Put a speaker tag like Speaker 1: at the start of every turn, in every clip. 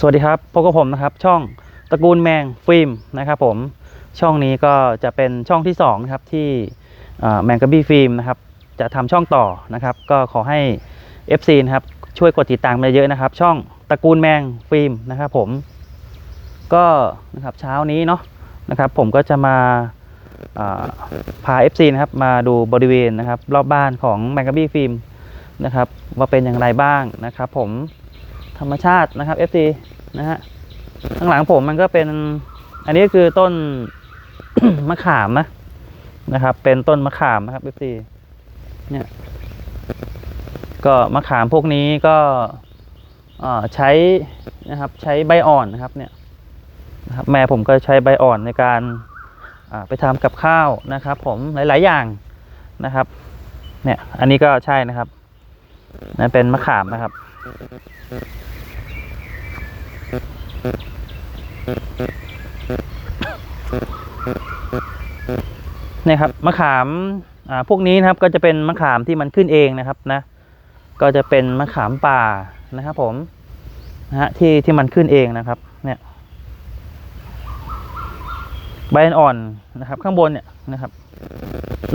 Speaker 1: สวัสดีครับพบกับผมนะครับ ช่องตระกูลแมงฟิล์มนะครับผมช่องนี้ก็จะเป็นช่องที่2นะครับที่แมงกะบี้ฟิล์มนะครับจะทำช่องต่อนะครับ ก็ขอให้ FC นะครับช่วยกดติดตามมาเยอะนะครับ ช่องตระกูลแมงฟิล์มนะครับผมก็นะครับเช้านี้เนาะนะครับผมก็จะมาอ่าพา FC นะครับมาดูบริเวณนะครับรอบบ้านของแมงกะบี้ฟิล์มนะครับว่าเป็นอย่างไรบ้างนะครับผมธรรมชาตินะครับ FC นะฮะข้างหลังผมมันก็เป็น อันนี้คือต้น มะขามนะนะครับ เป็นต้นมะขามนะครับ FC เนี่ย ก็มะขามพวกนี้ก็อ่อใช้นะครับ ใช้ใบอ่อนนะครับ เนี่ยนะครับ แม่ผมก็ใช้ใบอ่อนในการอ่าไปทำกับข้าวนะครับ ผมหลาย ๆ อย่างนะครับ เนี่ย อันนี้ก็ใช่นะครับนั่นเป็นมะขามนะครับ นี่ครับมะขามอ่าพวกนี้นะครับก็จะเป็นมะขามที่มันขึ้นเองนะครับนะ ก็จะเป็นมะขามป่านะครับ ผมนะฮะที่ที่มันขึ้นเองนะครับ เนี่ยใบอ่อนนะครับ ข้างบนเนี่ยนะครับ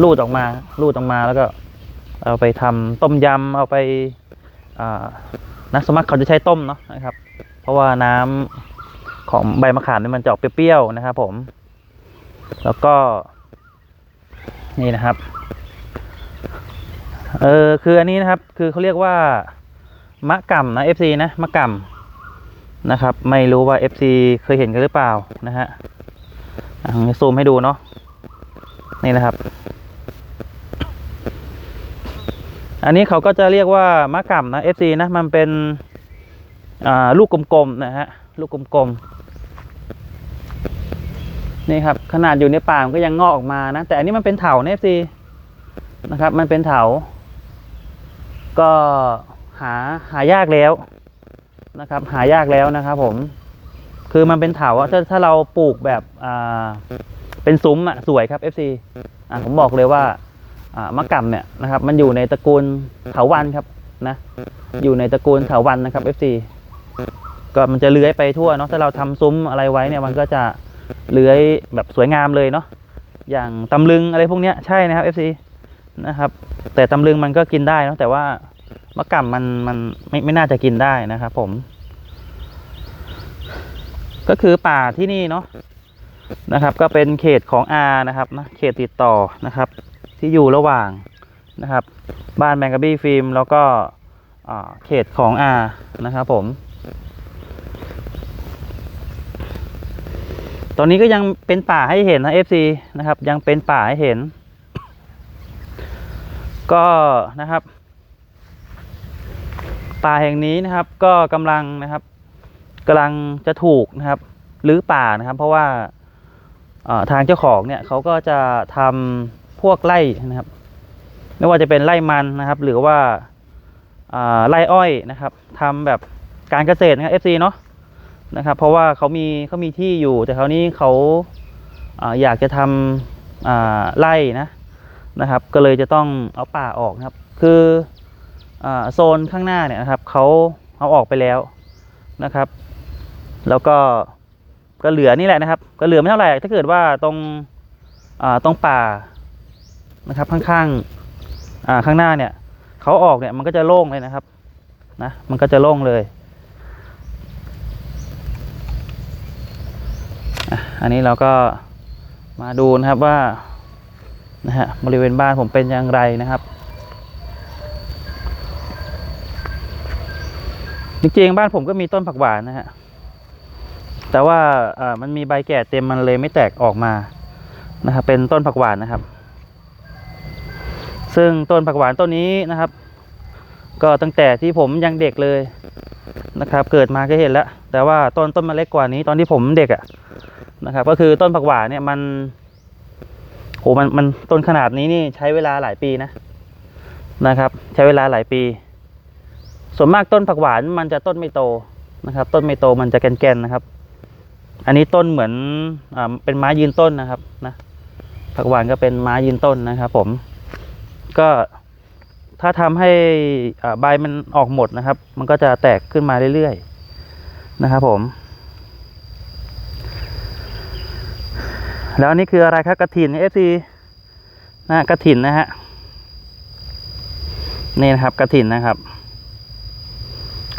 Speaker 1: รูดออกมารูดออกมาแล้วก็ เอาไปทำต้มยำเอาไปอ่านักสมัครเขาจะใช้ต้มเนาะนะครับ เพราะว่าน้ำของใบมะขามนี่มันจะออกเปรี้ยวๆนะครับผม แล้วก็ นี่นะครับ เออคืออันนี้นะครับ คือเขาเรียกว่ามะก่ำนะ FC นะมะก่ำนะครับ ไม่รู้ว่า FC เคยเห็นกันหรือเปล่านะฮะอะผมจะซูมให้ดูเนาะนี่นะครับ อันนี้เขาก็จะเรียกว่ามะก่ำนะ FC นะมันเป็น ลูกกลมๆนะฮะลูกกลมๆนี่ครับ ขนาดอยู่ในป่ามันก็ยังงอกออกมานะ แต่อันนี้มันเป็นเถาเนี่ยสินะครับ มันเป็นเถา ก็หาหายากแล้วนะครับ หายากแล้วนะครับ ผม คือมันเป็นเถาอะถ้าถ้าเราปลูกแบบอ่าเป็นซุ้มอะสวยครับ FC อ่าผมบอกเลยว่าอ่ามะกำเนี่ยนะครับ มันอยู่ในตระกูลเถาวันครับนะ อยู่ในตระกูลเถาวันนะครับ FC ก็มันจะเลื้อยไปทั่วเนาะถ้าเราทำซุ้มอะไรไว้เนี่ยมันก็จะเลื้อยแบบสวยงามเลยเนาะอย่างตำลึงอะไรพวกเนี้ยใช่นะครับ FC นะครับ แต่ตำลึงมันก็กินได้เนาะแต่ว่ามะกำมันมันไม่ไม่น่าจะกินได้นะครับผม ก็คือป่าที่นี่เนาะนะครับ ก็เป็นเขตของอานะครับนะเขตติดต่อนะครับ ที่อยู่ระหว่างนะครับ บ้านแมงกะบี้ฟิล์มแล้วก็อ่าเขตของอานะครับผม ตอนนี้ก็ยังเป็นป่าให้เห็นนะ FC นะครับ ยังเป็นป่าให้เห็น ก็นะครับ ป่าแห่งนี้นะครับ ก็กำลังนะครับกำลังจะถูกนะครับหรือป่านะครับ เพราะว่าทางเจ้าของเนี่ยเขาก็จะทำพวกไร่นะครับ ไม่ว่าจะเป็นไร่มันนะครับ หรือว่าไร่อ้อยนะครับทำแบบการเกษตรนะครับ FC เนาะ นะครับ เพราะว่าเขามีเขามีที่อยู่ แต่คราวนี้เขาอยากจะทำไร่นะนะครับ ก็เลยจะต้องเอาป่าออกนะครับ คืออโซนข้างหน้าเนี่ยนะครับเขาเอาออกไปแล้วนะครับ แล้วก็ก็เหลือนี่แหละนะครับ ก็เหลือไม่เท่าไหร่ถ้าเกิดว่าตรงตรงป่านะครับข้างๆข้างหน้าเนี่ยเขาออกเนี่ยมันก็จะโล่งเลยนะครับนะมันก็จะโล่งเลย อันนี้เราก็มาดูนะครับว่านะฮะบริเวณบ้านผมเป็นอย่างไรนะครับจริงๆบ้านผมก็มีต้นผักหวานนะฮะแต่ว่าอ่อมันมีใบแก่เต็มมันเลยไม่แตกออกมานะครับเป็นต้นผักหวานนะครับ ซึ่งต้นผักหวานต้นนี้นะครับ ก็ตั้งแต่ที่ผมยังเด็กเลยนะครับ เกิดมาก็เห็นแล้ว แต่ว่าต้นต้นมันเล็กกว่านี้ ตอนที่ผมเด็กอะ นะครับ ก็คือต้นผักหวานเนี่ยมันโหมันมันต้นขนาดนี้นี่ใช้เวลาหลายปีนะนะครับ ใช้เวลาหลายปี ส่วนมากต้นผักหวานมันจะต้นไม่โตนะครับ ต้นไม่โตมันจะแก่นๆนะครับ อันนี้ต้นเหมือนอ่าเป็นไม้ยืนต้นนะครับนะผักหวานก็เป็นไม้ยืนต้นนะครับ ผม ก็ถ้าทำให้อ่าใบมันออกหมดนะครับ มันก็จะแตกขึ้นมาเรื่อยๆนะครับผม แล้วนี่คืออะไรครับกระถินเอฟซีนะกระถินนะฮะนี่นะครับกระถินนะครับ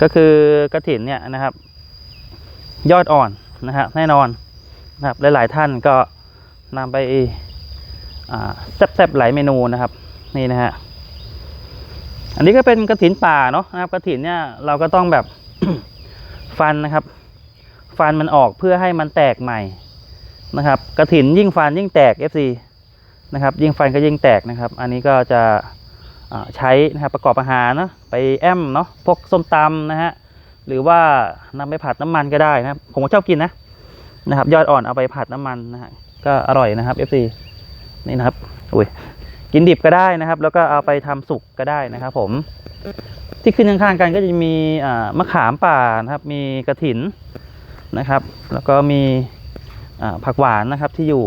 Speaker 1: ก็คือกระถินเนี่ยนะครับ ยอดอ่อนนะฮะแน่นอนนะครับหลายๆท่านก็นำไปแซ่บๆหลายเมนูนะครับ นี่นะฮะอันนี้ก็เป็นกระถินป่าเนาะนะครับกระถินเนี่ยเราก็ต้องแบบฟันนะครับ ฟันมันออกเพื่อให้มันแตกใหม่ นะครับกระถินยิ่งฟันยิ่งแตก FC นะครับยิ่งฟันก็ยิ่งแตกนะครับ อันนี้ก็จะใช้นะครับประกอบอาหารเนาะไปแอมเนาะพวกส้มตำนะฮะหรือว่านำไปผัดน้ำมันก็ได้นะผมก็ชอบกินนะนะครับ ยอดอ่อนเอาไปผัดน้ำมันนะฮะก็อร่อยนะครับ FC นี่นะครับอุ้ยกินดิบก็ได้นะครับ แล้วก็เอาไปทำสุกก็ได้นะครับ ผม ที่ขึ้นข้างๆกันก็จะมีมะขามป่านะครับ มีกระถินนะครับ แล้วก็มี ผักหวานนะครับที่อยู่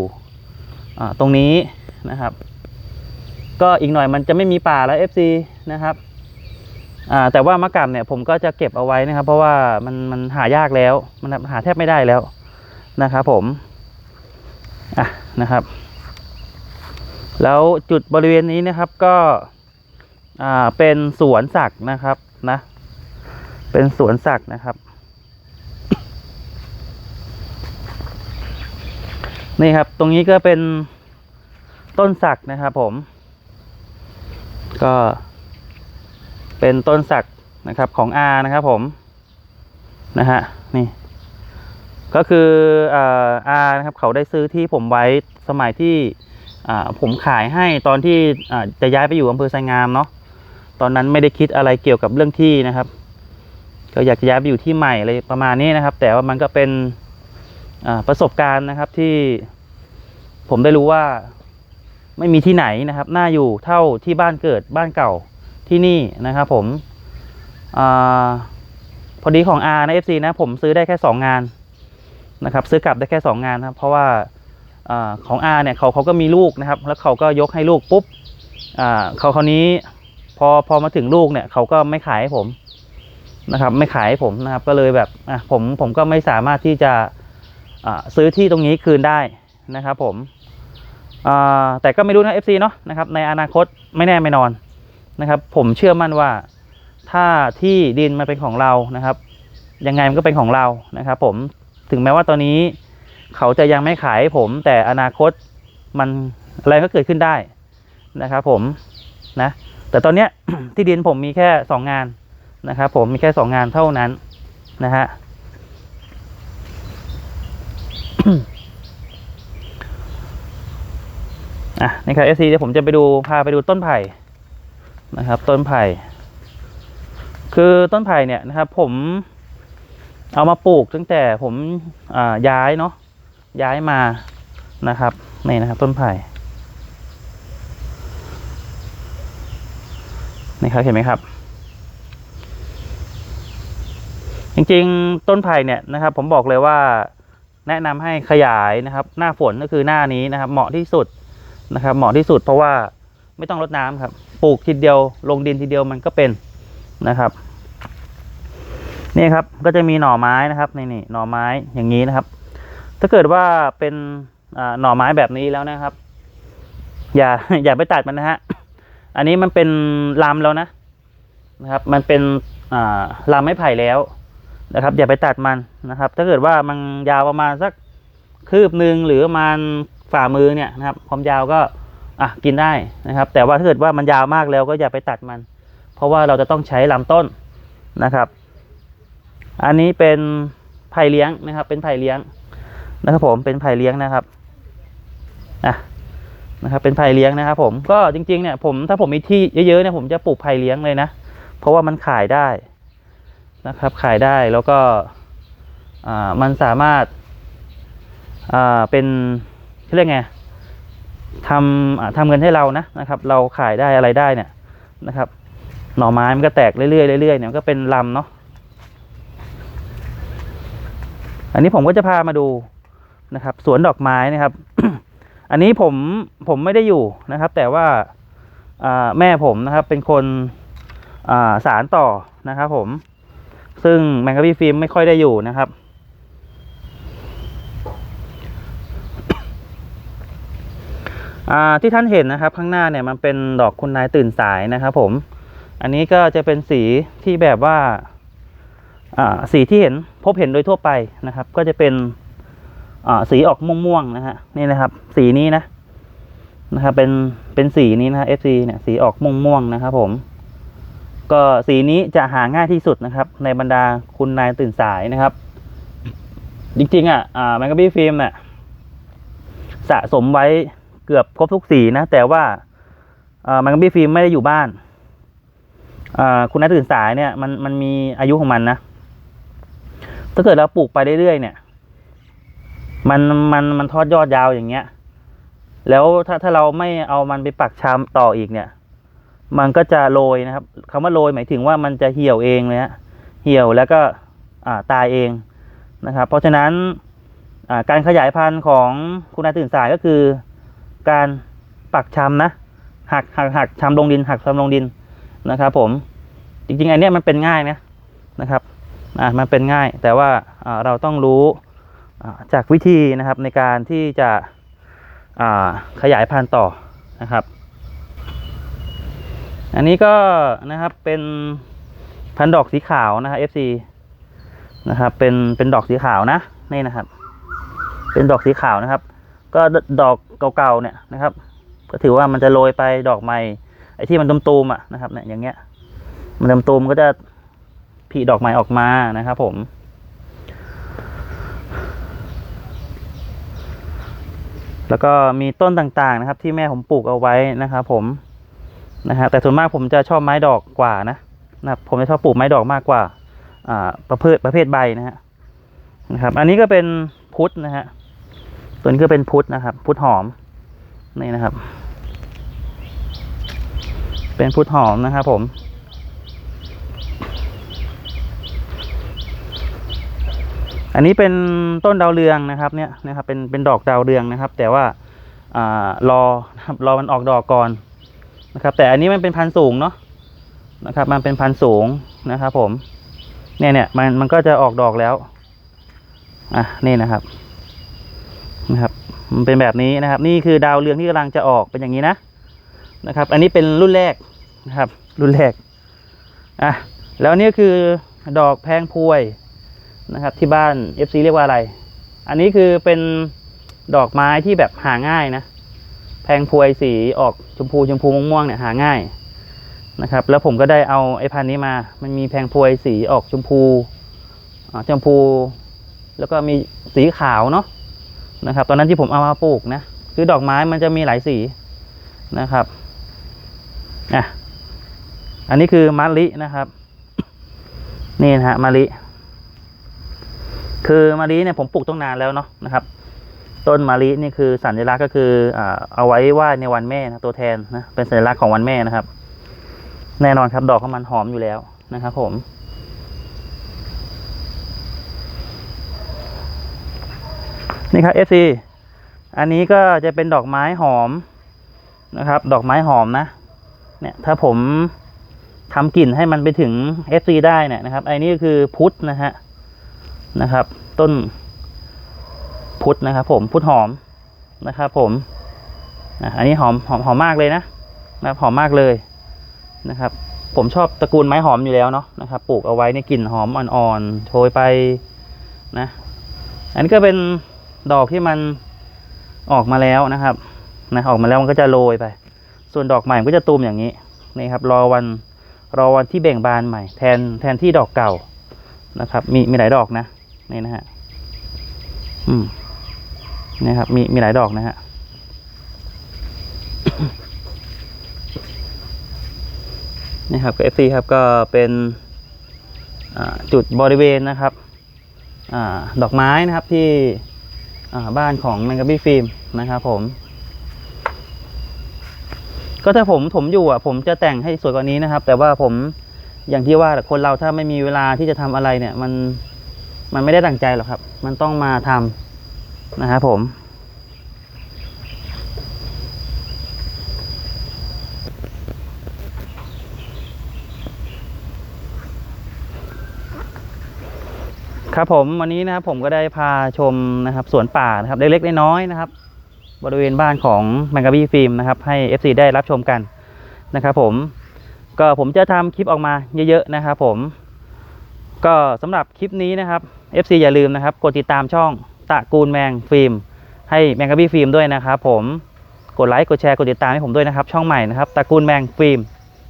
Speaker 1: ตรงนี้นะครับ ก็อีกหน่อยมันจะไม่มีป่าแล้ว FC นะครับแต่ว่ามะกำเนี่ยผมก็จะเก็บเอาไว้นะครับ เพราะว่ามันมันหายากแล้ว มันหาแทบไม่ได้แล้วนะครับผมอะนะครับ แล้วจุดบริเวณนี้นะครับก็เป็นสวนสักนะครับนะ เป็นสวนสักนะครับ นี่ครับ ตรงนี้ก็เป็นต้นสักนะครับผม ก็เป็นต้นสักนะครับของอานะครับผมนะฮะนี่ ก็คืออานะครับเขาได้ซื้อที่ผมไว้สมัยที่ผมขายให้ตอนที่จะย้ายไปอยู่อำเภอไซงามเนาะตอนนั้นไม่ได้คิดอะไรเกี่ยวกับเรื่องที่นะครับ ก็อยากจะย้ายไปอยู่ที่ใหม่อะไรประมาณนี้นะครับ แต่ว่ามันก็เป็น ประสบการณ์นะครับที่ผมได้รู้ว่าไม่มีที่ไหนนะครับ น่าอยู่เท่าที่บ้านเกิดบ้านเก่าที่นี่นะครับ ผมอพอดีของ R นะ FC นะผมซื้อได้แค่ 2 งานนะครับ ซื้อกลับได้แค่ 2 งานครับ เพราะว่าอของอาเนี่ยเขาเขาก็มีลูกนะครับ แล้วเขาก็ยกให้ลูกปุ๊บอ่าเขาคราวนี้พอพอมาถึงลูกเนี่ยเขาก็ไม่ขายให้ผมนะครับ ไม่ขายให้ผมนะครับ ก็เลยแบบอะผมผมก็ไม่สามารถที่จะ ซื้อที่ตรงนี้คืนได้นะครับผมแต่ก็ไม่รู้นะ FC เนาะนะครับในอนาคตไม่แน่ไม่นอนนะครับผมเชื่อมั่นว่าถ้าที่ดินมันเป็นของเรานะครับ ยังไงมันก็เป็นของเรานะครับ ผมถึงแม้ว่าตอนนี้เขาจะยังไม่ขายผมแต่อนาคตมันอะไรก็เกิดขึ้นได้นะครับ ผมนะแต่ตอนเนี้ยที่ดินผมมีแค่สองงานนะครับ ผมมีแค่สองงานเท่านั้นนะฮะ อะนี่ครับเอซีเดี๋ยวผมจะไปดูพาไปดูต้นไผ่นะครับ ต้นไผ่ คือต้นไผ่เนี่ยนะครับ ผมเอามาปลูกตั้งแต่ผมย้ายเนาะย้ายมานะครับนี่นะครับ ต้นไผ่นี่ครับเห็นไหมครับ จริงๆ ต้นไผ่เนี่ยนะครับ ผมบอกเลยว่า แนะนำให้ขยายนะครับ หน้าฝนก็คือหน้านี้นะครับ เหมาะที่สุดนะครับ เหมาะที่สุดเพราะว่าไม่ต้องรดน้ำครับ ปลูกทีเดียวลงดินทีเดียวมันก็เป็นนะครับ นี่ครับก็จะมีหน่อไม้นะครับในนี่หน่อไม้อย่างนี้นะครับ ถ้าเกิดว่าเป็นหน่อไม้แบบนี้แล้วนะครับ อย่าอย่าไปตัดมันนะฮะอันนี้มันเป็นลำแล้วนะนะครับ มันเป็นอ่าลำไม้ไผ่แล้ว นะครับอย่าไปตัดมันนะครับ ถ้าเกิดว่ามันยาวประมาณสักคืบหนึ่งหรือประมาณฝ่ามือเนี่ยนะครับ ความยาวก็อะกินได้นะครับ แต่ว่าถ้าเกิดว่ามันยาวมากแล้วก็อย่าไปตัดมัน เพราะว่าเราจะต้องใช้ลำต้นนะครับ อันนี้เป็นไผ่เลี้ยงนะครับ เป็นไผ่เลี้ยงนะครับ ผมเป็นไผ่เลี้ยงนะครับอะนะครับ เป็นไผ่เลี้ยงนะครับ ผมก็จริงๆเนี่ยผมถ้าผมมีที่เยอะๆเนี่ยผมจะปลูกไผ่เลี้ยงเลยนะ เพราะว่ามันขายได้ นะครับขายได้แล้วก็มันสามารถเป็นเขาเรียกไงทำทำเงินให้เรานะนะครับ เราขายได้อะไรได้เนี่ยนะครับ หน่อไม้มันก็แตกเรื่อยๆเรื่อยๆเนี่ยก็เป็นลำเนาะอันนี้ผมก็จะพามาดูนะครับ สวนดอกไม้นะครับ อันนี้ผมผมไม่ได้อยู่นะครับ แต่ว่าแม่ผมนะครับเป็นคนสารต่อนะครับผม ซึ่งแมงกะบี้ฟิล์มไม่ค่อยได้อยู่นะครับ ที่ท่านเห็นนะครับ ข้างหน้าเนี่ยมันเป็นดอกคุณนายตื่นสายนะครับ ผม อันนี้ก็จะเป็นสีที่แบบว่าสีที่เห็นพบเห็นโดยทั่วไปนะครับ ก็จะเป็นสีออกม่วงๆนะฮะนี่นะครับ สีนี้นะนะครับเป็นเป็นสีนี้นะฮะ FC เนี่ยสีออกม่วงๆนะครับผม ก็สีนี้จะหาง่ายที่สุดนะครับ ในบรรดาคุณนายตื่นสายนะครับ จริงๆอะอ่าแมงกะบี้ฟิล์มเนี่ยสะสมไว้เกือบครบทุกสีนะ แต่ว่าแมงกะบี้ฟิล์มไม่ได้อยู่บ้านคุณนายตื่นสายเนี่ยมันมันมีอายุของมันนะถ้าเกิดเราปลูกไปเรื่อยๆเนี่ย มันมันมันทอดยอดยาวอย่างเงี้ย แล้วถ้าถ้าเราไม่เอามันไปปักชามต่ออีกเนี่ย มันก็จะโรยนะครับคำว่าโรยหมายถึงว่ามันจะเหี่ยวเองเลยฮะเหี่ยวแล้วก็ตายเองนะครับ เพราะฉะนั้นการขยายพันธุ์ของคุณนายตื่นสายก็คือ การปักชำนะหักหักหักชำลงดิน หักชำลงดินนะครับ ผมจริงๆอันเนี้ยมันเป็นง่ายนะนะครับอ่ามันเป็นง่าย แต่ว่าเราต้องรู้จากวิธีนะครับในการที่จะขยายพันธุ์ต่อนะครับ อันนี้ก็นะครับเป็นพันดอกสีขาวนะครับ FC นะครับ เป็นเป็นดอกสีขาวนะนี่นะครับ เป็นดอกสีขาวนะครับ ก็ดอกเก่าๆเนี่ยนะครับ ก็ถือว่ามันจะโรยไปดอกใหม่ไอ้ที่มันตุมๆอะนะครับเนี่ยอย่างเงี้ย มันตุมๆก็จะผลิดอกใหม่ออกมานะครับผม แล้วก็มีต้นต่างๆนะครับ ที่แม่ผมปลูกเอาไว้นะครับผม นะฮะแต่ส่วนมากผมจะชอบไม้ดอกกว่านะนะผมจะชอบปลูกไม้ดอกมากกว่าประเภทประเภทใบนะฮะนะครับ อันนี้ก็เป็นพุทธนะฮะตัวนี้ก็เป็นพุทธนะครับ พุทธหอมนี่นะครับ เป็นพุทธหอมนะครับผมอันนี้เป็นต้นดาวเรืองนะครับเนี่ยนะครับเป็นเป็นดอกดาวเรืองนะครับ แต่ว่าอ่ารอรอมันออกดอกก่อน นะครับ แต่อันนี้มันเป็นพันธุ์สูงเนาะนะครับ มันเป็นพันธุ์สูงนะครับ ผม เนี่ยเนี่ยมันมันก็จะออกดอกแล้ว อะนี่นะครับ นะครับ มันเป็นแบบนี้นะครับ นี่คือดาวเรืองที่กำลังจะออกเป็นอย่างนี้นะนะครับ อันนี้เป็นรุ่นแรกนะครับ รุ่นแรกอะแล้วนี่คือดอกแพงพวยนะครับ ที่บ้าน FC เรียกว่าอะไร อันนี้คือเป็นดอกไม้ที่แบบหาง่ายนะ แพงพวยสีออกชมพูชมพูม่วงๆเนี่ยหาง่ายนะครับ แล้วผมก็ได้เอาไอ้พันธุ์นี้มา มันมีแพงพวยสีออกชมพูชมพู แล้วก็มีสีขาวเนาะนะครับ ตอนนั้นที่ผมเอามาปลูกนะคือดอกไม้มันจะมีหลายสีนะครับอะอันนี้คือมะลินะครับ นี่นะฮะมะลิคือมะลิเนี่ยผมปลูกต้องนานแล้วเนาะนะครับ ต้นมะลินี่คือสัญลักษณ์ก็คือเอาไว้ไหว้ในวันแม่นะตัวแทนนะเป็นสัญลักษณ์ของวันแม่นะครับ แน่นอนครับดอกของมันหอมอยู่แล้วนะครับผมนี่ครับ FC อันนี้ก็จะเป็นดอกไม้หอมนะครับ ดอกไม้หอมนะ เนี่ย ถ้าผมทำกลิ่นให้มันไปถึง FC ได้เนี่ยนะครับไอ้นี่ก็คือพุทธนะฮะนะครับ ต้น พุทธนะครับ ผมพุทธหอมนะครับผมอันนี้หอมหอมหอมมากเลยนะนะครับหอมมากเลยนะครับ ผมชอบตระกูลไม้หอมอยู่แล้วเนาะนะครับปลูกเอาไว้ในกลิ่นหอมอ่อนๆโชยไปนะ อันนี้ก็เป็นดอกที่มันออกมาแล้วนะครับนะออกมาแล้วมันก็จะโรยไป ส่วนดอกใหม่มันก็จะตูมอย่างนี้นี่ครับ รอวันรอวันที่เบ่งบานใหม่ แทนแทนที่ดอกเก่านะครับ มีมีหลายดอกนะนี่นะฮะอืม นี่ครับ มีมีหลายดอกนะฮะนี่ครับ FC ครับก็เป็นจุดบริเวณนะครับอดอกไม้นะครับที่บ้านของแมงกะบี้ฟิล์มนะครับผม ก็ถ้าผมผมอยู่อะ ผมจะแต่งให้สวยกว่านี้นะครับ แต่ว่าผมอย่างที่ว่าคนเราถ้าไม่มีเวลาที่จะทำอะไรเนี่ย มันมันไม่ได้ดั่งใจหรอกครับ มันต้องมาทำ นะครับผม ครับผมวันนี้นะครับผมก็ได้พาชมนะครับสวนป่านะครับเล็กๆน้อยๆนะครับ บริเวณบ้านของแมงกะบี้ฟิล์มนะครับให้ FC ได้รับชมกันนะครับผมก็ผมจะทำคลิปออกมาเยอะๆนะครับผม ก็สำหรับคลิปนี้นะครับ FC อย่าลืมนะครับ กดติดตามช่อง ตระกูลแมงฟิล์มให้แมงกะบี้ฟิล์มด้วยนะครับผมกดไลค์กดแชร์กดติดตามให้ผมด้วยนะครับ ช่องใหม่นะครับตระกูลแมงฟิล์ม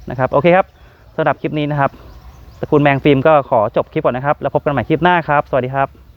Speaker 1: นะครับโอเคครับสำหรับคลิปนี้นะครับตระกูลแมงฟิล์มก็ขอจบคลิปก่อนนะครับ แล้วพบกันใหม่คลิปหน้าครับ สวัสดีครับ